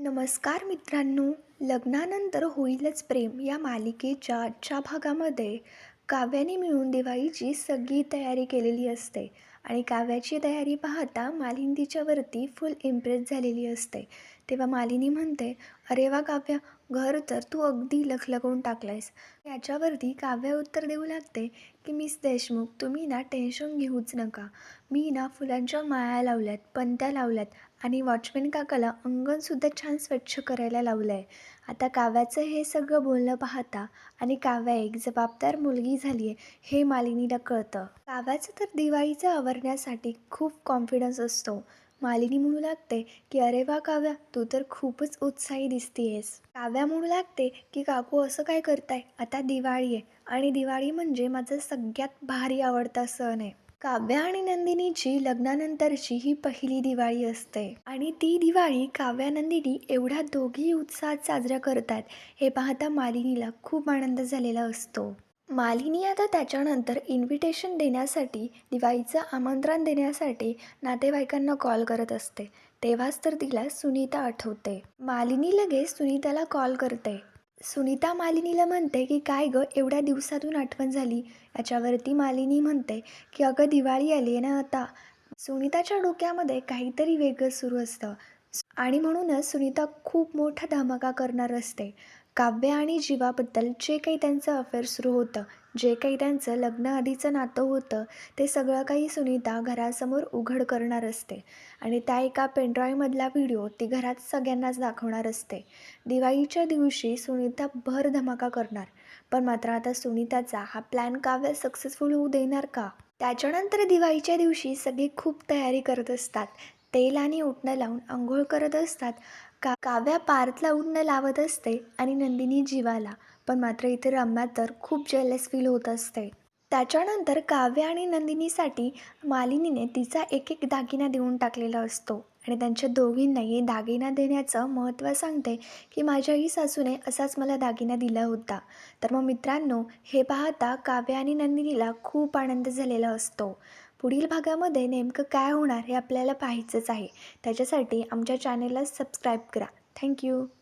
नमस्कार मित्रांनो लग्नानंतर होईलच प्रेम या मालिकेच्या आजच्या भागामध्ये काव्याने मिळून दिवाळीची सगळी तयारी केलेली असते. आणि काव्याची तयारी पाहता मालिंदीच्या वरती फुल इम्प्रेस झालेली असते. तेव्हा मालिनी म्हणते अरे वा काव्या घर तर तू अगदी लखलखून टाकलायस. याच्यावरती काव्य उत्तर देऊ लागते की मिस देशमुख तुम्ही ना टेन्शन घेऊच नका. मी ना फुलांच्या माळ्या लावल्यात पंत्या लावल्यात आणि वॉचमॅन काकाला अंगणसुद्धा छान स्वच्छ करायला लावलं आहे आता काव्याचं हे सगळं बोलणं पाहता आणि काव्या एक जबाबदार मुलगी झाली आहे हे मालिनीला कळतं. काव्याचं तर दिवाळीचं आवर करण्यासाठी खूप कॉन्फिडन्स असतो. मालिनी म्हणू लागते की अरे वा काव्या तू तर खूपच उत्साही दिसतीयेस. काव्या म्हणू लागते की काकू असं काय करताय? आता दिवाळी आहे आणि दिवाळी म्हणजे माझा सगळ्यात भारी आवडता सण आहे. काव्या आणि नंदिनीची लग्नानंतरची ही पहिली दिवाळी असते. आणि ती दिवाळी काव्या नंदिनी एवढ्या दोघी उत्साहात साजरा करतात हे पाहता मालिनीला खूप आनंद झालेला असतो. मालिनी आता त्याच्यानंतर इन्व्हिटेशन देण्यासाठी दिवाळीचं आमंत्रण देण्यासाठी नातेवाईकांना कॉल करत असते. तेव्हाच तर तिला सुनीता आठवते. मालिनी लगेच सुनीताला कॉल करते. सुनीता मालिनीला म्हणते की काय गं एवढ्या दिवसातून आठवण झाली. याच्यावरती मालिनी म्हणते की अगं दिवाळी आली आहे ना आता. सुनीताच्या डोक्यामध्ये काहीतरी वेगळं सुरू असतं. आणि म्हणूनच सुनीता खूप मोठा धमाका करणार असते. काव्य आणि जीवाबद्दल जे काही त्यांचं अफेअर सुरू होतं जे काही त्यांचं लग्नाआधीचं नातं होतं ते सगळं काही सुनीता घरासमोर उघड करणार असते. आणि त्या एका पेनड्रॉईमधला व्हिडिओ ती घरात सगळ्यांनाच दाखवणार असते. दिवाळीच्या दिवशी सुनीता भर धमाका करणार. पण मात्र आता सुनीताचा हा प्लॅन काव्य सक्सेसफुल होऊ देणार का? त्याच्यानंतर दिवाळीच्या दिवशी सगळे खूप तयारी करत असतात. तेल आणि उटणं लावून आंघोळ करत असतात. का काव्या पार्थला उटणं लावत असते आणि नंदिनी जीवाला. पण मात्र इथे रम्या तर खूप जेलस फील होत असते. त्याच्यानंतर काव्य आणि नंदिनीसाठी मालिनीने तिचा एक एक दागिना देऊन टाकलेला असतो. आणि त्यांच्या दोघींनाही दागिना देण्याचं महत्त्व सांगते की माझ्याही सासूने असाच मला दागिना दिला होता. तर मग मित्रांनो हे पाहता काव्य आणि नंदिनीला खूप आनंद झालेला असतो. पुढील भागामध्ये नेमकं काय होणार हे आपल्याला पाहायचंच आहे. त्याच्यासाठी आमच्या चॅनेलला सबस्क्राईब करा. थँक्यू